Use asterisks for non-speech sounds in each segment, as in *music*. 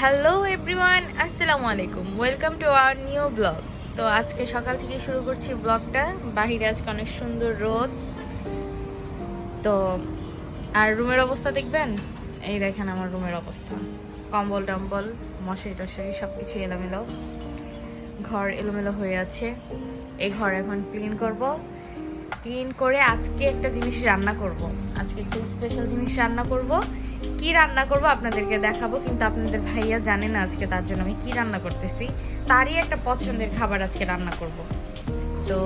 Hello everyone আসসালামু আলাইকুম welcome to our new blog তো আজকে সকাল থেকে শুরু করছি ব্লগটা বাহিরে আজকে অনেক সুন্দর রোদ। তো, আর রুমের অবস্থা দেখবেন? এই দেখেন আমার রুমের অবস্থা। কম্বল টম্বল, মশারি টশারি সব কিছু এলোমেলো। ঘর এলোমেলো হয়ে আছে। এই ঘর এখন ক্লিন করব। ক্লিন করে আজকে একটা জিনিস রান্না করব। আজকে একটা স্পেশাল জিনিস রান্না করব। কি রান্না করব আপনাদেরকে দেখাবো, কিন্তু আপনাদের ভাইয়া জানে না আজকে তার জন্য আমি কি রান্না করতেছি। তারই একটা পছন্দের খাবার আজকে রান্না করব। তো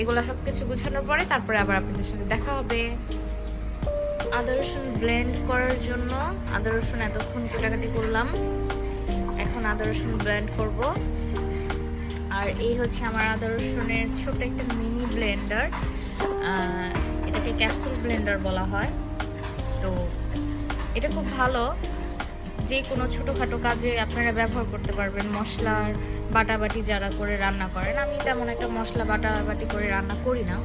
এগুলো সব কিছু গুছানোর পরে তারপরে আবার আপনাদের সাথে দেখা হবে। আদা রসুন ব্লেন্ড করার জন্য। আদা রসুন এতক্ষণ কাটাকাটি করলাম। এখন আদা রসুন ব্লেন্ড করব। আর এই হচ্ছে আমার আদা রসুনের ছোট একটা মিনি ব্লেন্ডার এটাকে ক্যাপসুল ব্লেন্ডার বলা হয়। তো এটা খুব ভালো। যে কোনো ছোটোখাটো কাজে আপনারা ব্যবহার করতে পারবেন। মশলার বাটাবাটি যারা করে রান্না করেন, আমি তেমন একটা মশলা বাটাবাটি করে রান্না করি না।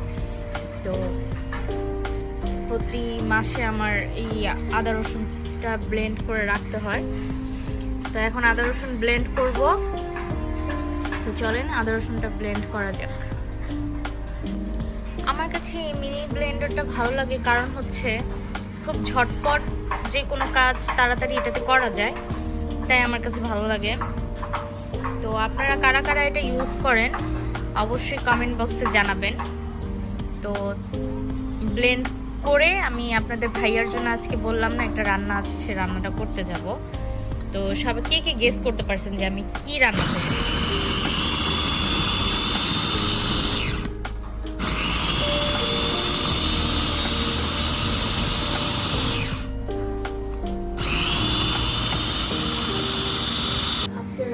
তো প্রতি মাসে আমার এই আদা রসুনটা ব্লেন্ড করে রাখতে হয়। তো এখন আদা রসুন ব্লেন্ড করব। তো চলেন আদা রসুনটা ব্লেন্ড করা যাক। আমার কাছে এই মিনি ব্লেন্ডারটা ভালো লাগে কারণ হচ্ছে খুব ঝটপট যে কোনো কাজ তাড়াতাড়ি এটাতে করা যায়। তাই আমার কাছে ভালো লাগে। তো আপনারা কারা কারা এটা ইউজ করেন, অবশ্যই কমেন্ট বক্সে জানাবেন। তো ব্লেন্ড করে আমি আপনাদের ভাইয়ার জন্য আজকে বললাম না, একটা রান্না আছে, সে রান্নাটা করতে যাব। তো সবাই কে কে গেস করতে পারছেন যে আমি কি রান্না করব?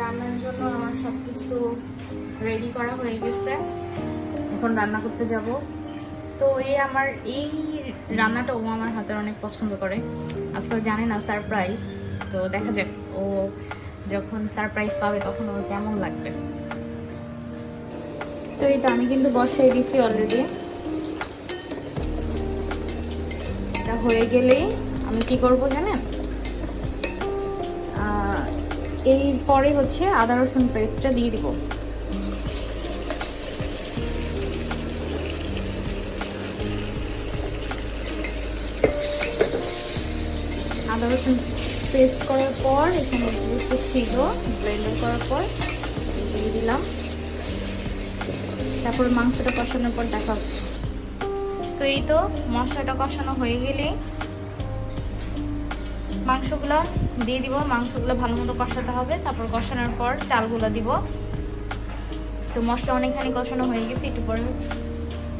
রান্নার জন্য আমার সব কিছু রেডি করা হয়ে গেছে। এখন রান্না করতে যাব। তো এই আমার, এই রান্নাটা ও আমার হাতের অনেক পছন্দ করে। আজকাল জানে না সারপ্রাইজ তো দেখা যাক, ও যখন সারপ্রাইজ পাবে তখন ওর কেমন লাগবে। তো এই তো আমি কিন্তু বসাই দিছি অলরেডি এটা হয়ে গেলেই আমি কি করব জানেন? এই পরে হচ্ছে আদা রসুন পেস্টটা দিয়ে দিব। আদা রসুন পেস্ট করার পর এখানে একটু ছিল ব্লেন্ডার করার পর দিয়ে দিলাম। তারপর মাংসটা কষানোর পর দেখা হচ্ছে। তো এই তো মশলাটা কষানো হয়ে গেলে মাংসগুলো দিয়ে দিব, মাংসগুলো ভালো মতো কষাতে হবে। তারপর কষানোর পর চালগুলো দিব। তো মশলা অনেকখানি কষানো হয়ে গেছে, একটু পরে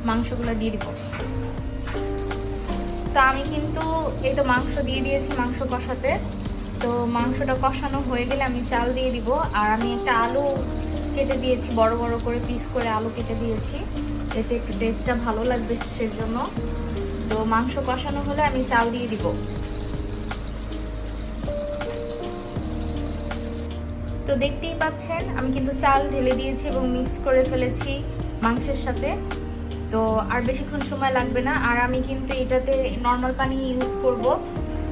মাংসগুলো দিয়ে দিব। তো আমি কিন্তু এই তো মাংস দিয়ে দিয়েছি মাংস কষাতে। তো মাংসটা কষানো হয়ে গেলে আমি চাল দিয়ে দিব। আর আমি একটা আলু কেটে দিয়েছি, বড় বড় করে পিস করে আলু কেটে দিয়েছি। এতে একটু টেস্টটা ভালো লাগবে সেজন্য। তো মাংস কষানো হলে আমি চাল দিয়ে দিব। তো দেখতেই পাচ্ছেন, আমি কিন্তু চাল ঢেলে দিয়েছি এবং মিক্স করে ফেলেছি মাংসের সাথে। তো আর বেশিক্ষণ সময় লাগবে না। আর আমি কিন্তু এটাতে নর্মাল পানি ইউজ করব।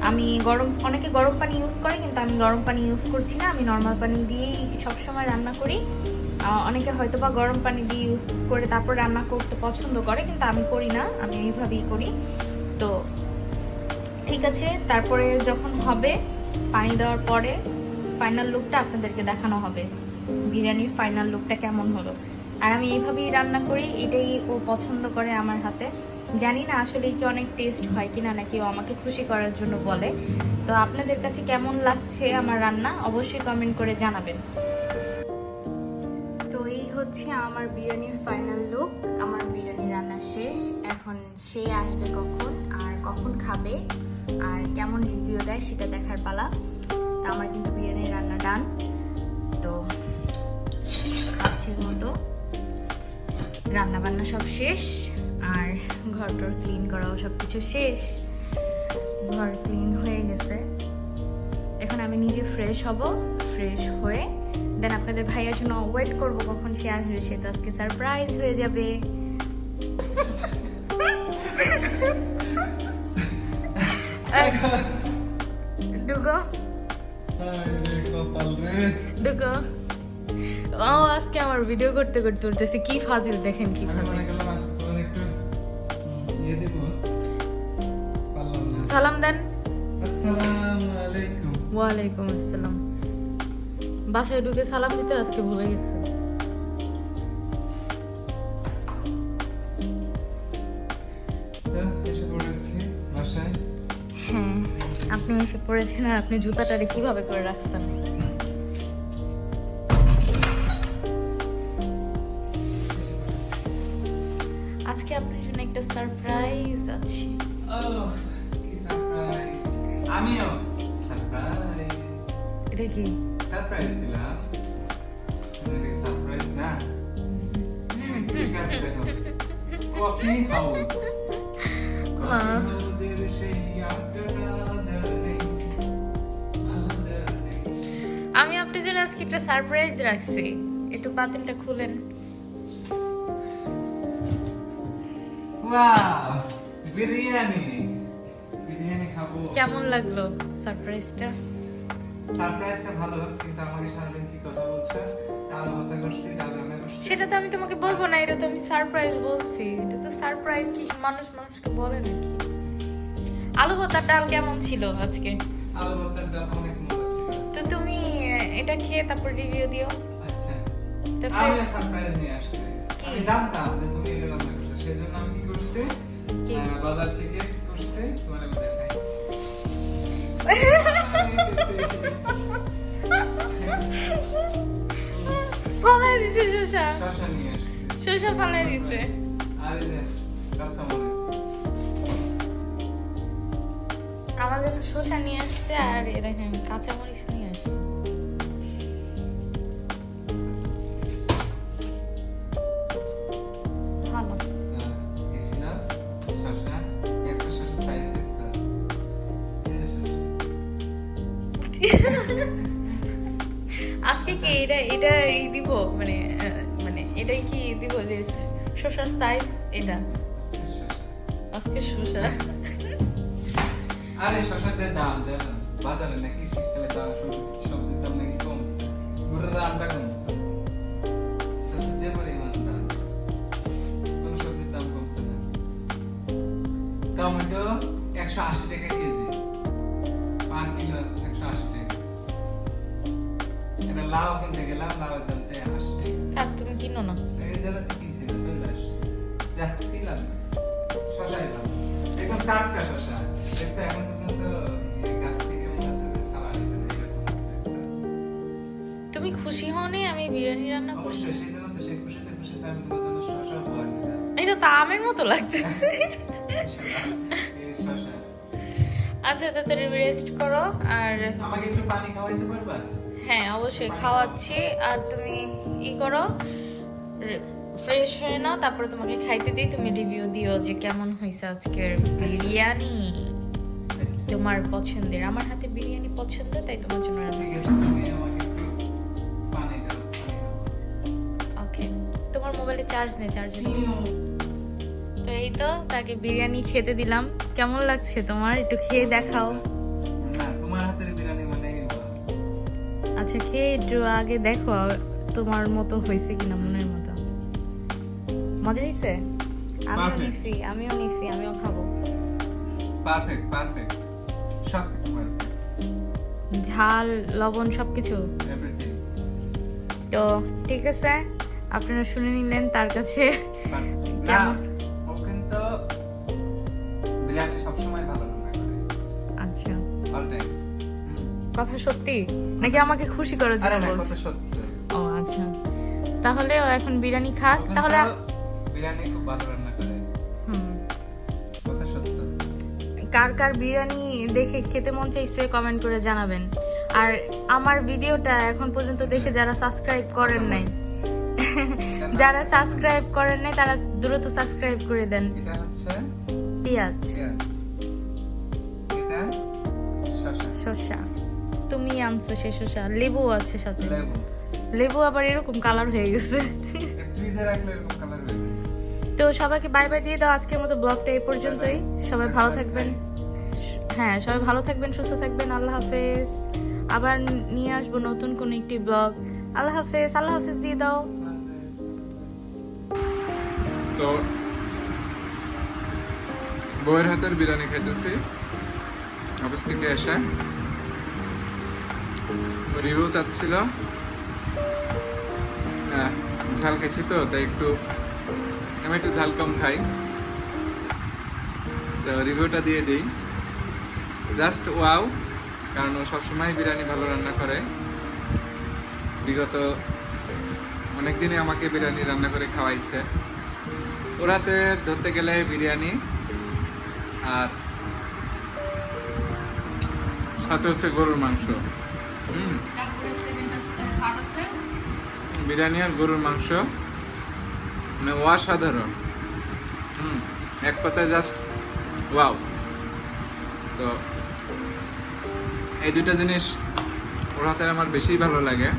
আমি গরম, অনেকে গরম পানি ইউজ করে, কিন্তু আমি গরম পানি ইউজ করছি না। আমি নর্মাল পানি দিয়েই সবসময় রান্না করি। অনেকে হয়তো বা গরম পানি দিয়ে ইউজ করে তারপর রান্না করতে পছন্দ করে, কিন্তু আমি করি না। আমি এইভাবেই করি। তো ঠিক আছে, তারপরে যখন হবে পানি দেওয়ার পরে ফাইনাল লুকটা আপনাদেরকে দেখানো হবে। বিরিয়ানির ফাইনাল লুকটা কেমন হলো। আর আমি এইভাবেই রান্না করি, এটাই ও পছন্দ করে আমার হাতে। জানি না আসলে কি অনেক টেস্ট হয় কিনা, নাকি ও আমাকে খুশি করার জন্য বলে। তো আপনাদের কাছে কেমন লাগছে আমার রান্না, অবশ্যই কমেন্ট করে জানাবেন। তো এই হচ্ছে আমার বিরিয়ানির ফাইনাল লুক আমার বিরিয়ানি রান্না শেষ। এখন সে আসবে কখন, আর কখন খাবে, আর কেমন রিভিউ দেয় সেটা দেখার পালা। আমার কিন্তু বিরিয়ানির রান্না ডান। তো আজকের মতো রান্না বান্না সব শেষ আর ঘর টর ক্লিন করাও সব কিছু শেষ। ঘর ক্লিন হয়ে গেছে। এখন আমি নিজে ফ্রেশ হব ফ্রেশ হয়ে দেন আপনাদের ভাইয়ের জন্য ওয়েট করব কখন সে আসবে সে তো আজকে সারপ্রাইজ হয়ে যাবে। *laughs* ডুগো ঢুকো ও আজকে আমার ভিডিও করতে করতে উঠতেছে কি ফাজিল দেখেন কি ফাজিল। ইয়ে সালাম দেন। আসসালামু আলাইকুম। ওয়ালাইকুম আসসালাম। বাসায় ঢুকে সালাম দিতে আজকে ভুলে গেছে। এসে পড়েছেন আর আপনি জুতাটারে কীভাবে করে রাখছেন আজকে আপনার জন্য একটা সারপ্রাইজ আছে আমিও সারপ্রাইজ এটা কি সারপ্রাইজ দিলাম সারপ্রাইজ না কফি হাউস কফি আজকে একটা সারপ্রাইজ রাখছি। একটু পাতিলটা খুলেন। ওয়াও বিরিয়ানি। বিরিয়ানি খাব। কেমন লাগল সারপ্রাইজটা? সারপ্রাইজটা ভালো কিন্তু আমাকে সারাদিন কি কথা বলছো? করছি রান্না করছি। সেটা তো আমি তোমাকে বলব না এটা তো আমি সারপ্রাইজ বলছি। এটা তো সারপ্রাইজ কি মানুষ মানুষকে বলে নাকি? আলু ভর্তার ডাল কেমন ছিল আজকে? আলু ডাল অনেক মজা ছিল। তো তুমি এটা খেয়ে তারপর রিভিউ দিও। আচ্ছা। আমি সারপ্রাইজ নিয়ে আসছি। আমি জানতাম যে তুমি এটা রান্না করছ সেই জন্য আমি কি করছি? বাজার থেকে কি করছি? তোমার আমি দেখাই। ফালাই দিছে শসা শসা নিয়ে আসছি। ফালাই দিছে। আর যে কাঁচা মরিচ জন্য শসা নিয়ে আসছে আর এ দেখেন কাঁচামরিচ *laughs* আজকে কি এটা এটা ই দিব? মানে মানে এটাই কি দিব যে শসার সাইজ এটা? আজকে শসা। আরে, শসার যে দাম বাজারে নাকি শীতকালে দাম সবজি- সবজির দাম নাকি কমছে। পুরো দামটা কমছে। যে পরিমাণ দাম। কোন সবজির দাম কমছে না। টমেটো একশো আশি টাকা কেজি। কিনতে লাউয়ের দাম সে আশি থাক তুমি কিনো না। এই জন্য তো কিনছি না চলে আসছি। দেখ কিনলাম। না। শশাই একদম টাটকা শশা। দেখছ এখন পর্যন্ত গাছ থেকে মনে হচ্ছে যে ছাড়া হয়েছে না এরকম দেখছ? তুমি খুশি হওনি? আমি বিরিয়ানি রান্না করছি। সেই জন্য তো সেই খুশিতে খুশিতে আমি তোমার জন্য শশা উপহার দিলাম। এটা তো আমের মতো লাগতেছে। শশা। আচ্ছা তাড়াতাড়ি রেস্ট করো আর আমাকে একটু পানি খাওয়াইতে পারবা? হ্যাঁ অবশ্যই খাওয়াচ্ছি। আর তুমি ই করো ফ্রেশ হয়ে নাও তারপরে তোমাকে খাইতে দিই। তুমি রিভিউ দিও যে কেমন হয়েছে আজকের বিরিয়ানি। তোমার পছন্দের। আমার হাতে বিরিয়ানি পছন্দ তাই তোমার জন্য। ওকে তোমার মোবাইলে চার্জ নেই চার্জ নেই। তো এই তো তাকে বিরিয়ানি খেতে দিলাম। কেমন লাগছে তোমার? একটু খেয়ে দেখাও। তোমার হাতের আচ্ছা খেয়ে একটু আগে দেখো তোমার মতো হয়েছে কিনা মনের মতো। মজা হয়েছে? আমিও. নিছি আমিও নিছি আমিও খাব। পারফেক্ট পারফেক্ট সব কিছু ঝাল লবণ সবকিছু? এভরিথিং তো ঠিক আছে আপনারা শুনে নিলেন তার কাছে। ও কিন্তু বিরিয়ানি সবসময় ভালো রান্না করে। আচ্ছা। অল টাইম কথা সত্যি? নাকি আমাকে খুশি করার জন্য বলছো? কথা সত্য। ও আচ্ছা। তাহলে ও এখন বিরিয়ানি খাক? তাহলে বিরিয়ানি খুব ভালো রান্না করে। কথা সত্য। কার কার বিরিয়ানি দেখে খেতে মন চাইছে কমেন্ট করে জানাবেন। আর আমার ভিডিওটা এখন পর্যন্ত দেখে যারা সাবস্ক্রাইব করেন নাই *laughs* যারা সাবস্ক্রাইব করেন নাই তারা দ্রুত সাবস্ক্রাইব করে দেন। এটা হচ্ছে পেঁয়াজ। এটা শসা। তুমি আনছো সে শসা লেবু আছে সাথে। লেবু। লেবু আবার এরকম কালার হয়ে গেছে। ফ্রিজে রাখলে এরকম কালার হয়ে যায়। তো সবাইকে বাই বাই দিয়ে দাও আজকের মতো ব্লগটা এই পর্যন্তই। সবাই ভালো থাকবেন। হ্যাঁ সবাই ভালো থাকবেন সুস্থ থাকবেন। আল্লাহ হাফেজ। আবার নিয়ে আসব নতুন কোন একটি ব্লগ আল্লাহ হাফেজ আল্লাহ হাফেজ দিয়ে দাও। তো বউয়ের হাতের বিরিয়ানি খাইতেছি। অফিস থেকে এসে। রিভিউ চাচ্ছিল হ্যাঁ, ঝাল খেয়েছি তো তাই একটু আমি একটু ঝাল কম খাই। তো রিভিউটা দিয়ে দিই। জাস্ট ওয়াও কারণ ও সবসময় বিরিয়ানি ভালো রান্না করে। বিগত অনেকদিনই আমাকে বিরিয়ানি রান্না করে খাওয়াইছে। ওরাতে ধরতে গেলে বিরিয়ানি আর সাথে হচ্ছে গরুর মাংস। বিরিয়ানি আর গরুর মাংস। মানে অসাধারণ। হুম, এক কথায় জাস্ট ওয়াও তো এই দুটা জিনিস ওর হাতে আমার বেশি ভালো লাগে।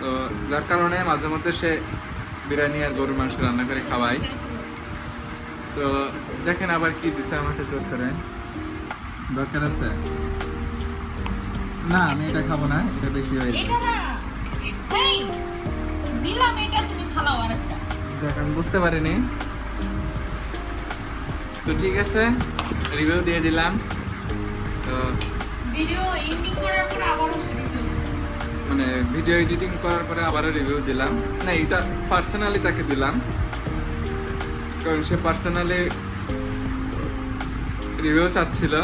তো যার কারণে মাঝে মধ্যে সে বিরিয়ানি আর গরুর মাংস রান্না করে খাওয়াই তো দেখেন আবার কি দিছে আমাকে জোর করে। দরকার আছে? না, আমি এটা খাব না, এটা বেশি হয়ে এটা যাক আমি বুঝতে পারিনি। তো ঠিক আছে রিভিউ দিয়ে দিলাম। তো ভিডিও এডিটিং করার পরে আবারও মানে ভিডিও এডিটিং করার পরে আবারও রিভিউ দিলাম। না এটা পার্সোনালি তাকে দিলাম। কারণ সে পার্সোনালি রিভিউ চাচ্ছিল।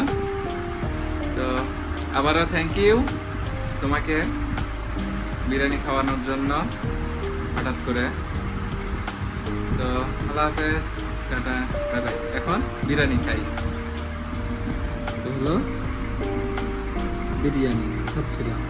তো আবারও থ্যাংক ইউ তোমাকে বিরিয়ানি খাওয়ানোর জন্য হঠাৎ করে। তো আল্লাহ হাফেজ টাটা বাই এখন বিরিয়ানি খাই। হলো বিরিয়ানি খাচ্ছিলাম।